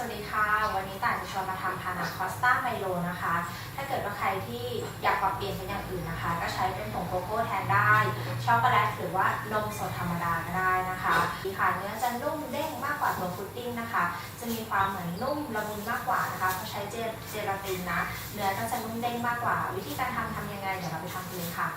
วัสดีค่ะ วันนี้ต่ายจะชวนมาทำพานาคอสต้าไมโลนะคะ ถ้าเกิดว่าใครที่อยากปรับเปลี่ยนเป็นอย่างอื่นนะคะ ก็ใช้เป็นผงโกโก้แทนได้ ช็อกโกแลตหรือว่านมสดธรรมดาก็ได้นะคะดีค่ะเนื้อจะนุ่มเด้งมากกว่าตัวพุดดิ้งนะคะ จะมีความเหมือนนุ่มละมุนมากกว่านะคะเพราะใช้เจลเจลาตินนะ เนื้อก็จะนุ่มเด้งมากกว่า วิธีการทำทำยังไงเดี๋ยวเราไปทำกันเลยค่ะ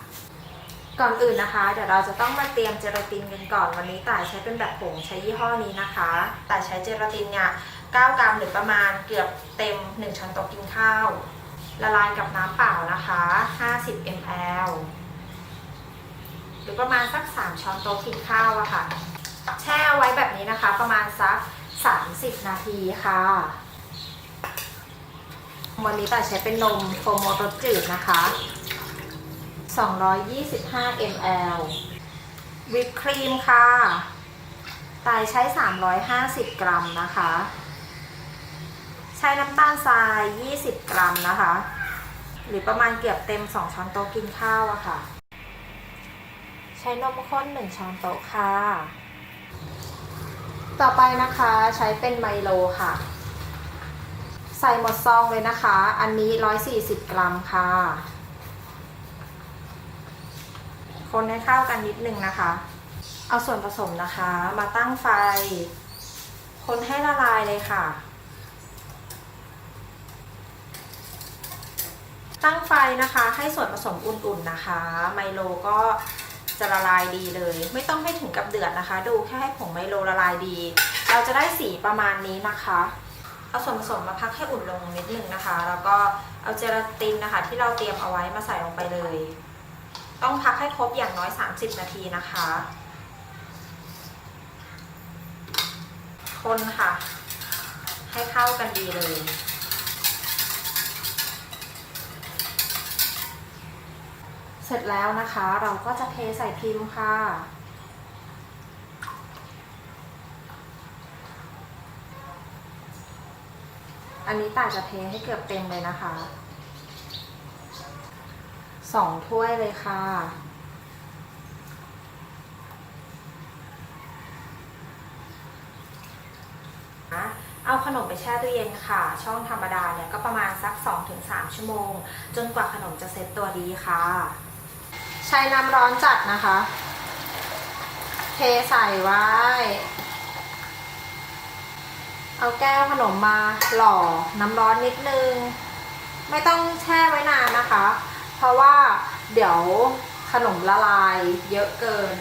ก่อนอื่นนะคะ เดี๋ยวเราจะต้องมาเตรียมเจลาตินกันก่อนวันนี้ต่ายใช้เป็นแบบผงใช้ยี่ห้อนี้นะคะต่ายใช้เจลาตินเนี่ย 9 กรัมหรือประมาณเกือบเต็ม 1 ช้อนโต๊ะกินข้าว ละลายกับน้ำเปล่านะคะ 50 ml หรือประมาณสัก 3 ช้อนโต๊ะกินข้าวอะค่ะ แช่ไว้แบบนี้นะคะ ประมาณสัก 30 นาทีค่ะ วันนี้ต่ายใช้เป็นนมโฟโมรสจืดนะคะ 225 ml วิปครีมค่ะ ตายใช้ 350 กรัมนะคะ ช้น้ำตาลทราย 20 กรัมนะคะ หรือประมาณเกือบเต็ม 2 ช้อนโต๊ะกินข้าวอะค่ะ ใช้นมข้น 1 ช้อนโต๊ะค่ะ ต่อไปนะคะใช้เป็นไมโลค่ะ ใส่หมดซองเลยนะคะ อันนี้ 140 กรัมค่ะ คนให้เข้ากันนิดนึงนะคะ เอาส่วนผสมนะคะมาตั้งไฟ คนให้ละลายเลยค่ะ ตั้งไฟนะคะให้ส่วนผสมอุ่นๆนะคะ ไมโลก็จะละลายดีเลย ไม่ต้องให้ถึงกับเดือดนะคะ ดูแค่ให้ผงไมโลละลายดี เราจะได้สีประมาณนี้นะคะเอาส่วนผสมมาพักให้อุ่นลงนิดนึงนะคะ แล้วก็เอาเจลาตินนะคะ ที่เราเตรียมเอาไว้มาใส่ลงไปเลย ต้องพักให้ครบอย่างน้อย 30 นาทีนะคะ คนค่ะ ให้เข้ากันดีเลย เส ร็จแล้วนะคะเราก็จะเทใส่พิมพ์ค่ะ อันนี้ตาจะเทให้เกือบเต็มเลยนะคะสองถ้วยเลยค่ะ เอาขนมไปแช่ตู้เย็นค่ะ ช่องธรรมดาเนี่ยก็ประมาณสัก 2-3 ชั่วโมง จนกว่าขนมจะเซ็ตตัวดีค่ะ ใช้น้ำร้อนจัดนะคะ เทใส่ไว้ เอาแก้วขนมมาหล่อน้ำร้อนนิดนึง ไม่ต้องแช่ไว้นานนะคะ เพราะว่าเดี๋ยวขนมละลายเยอะเกิน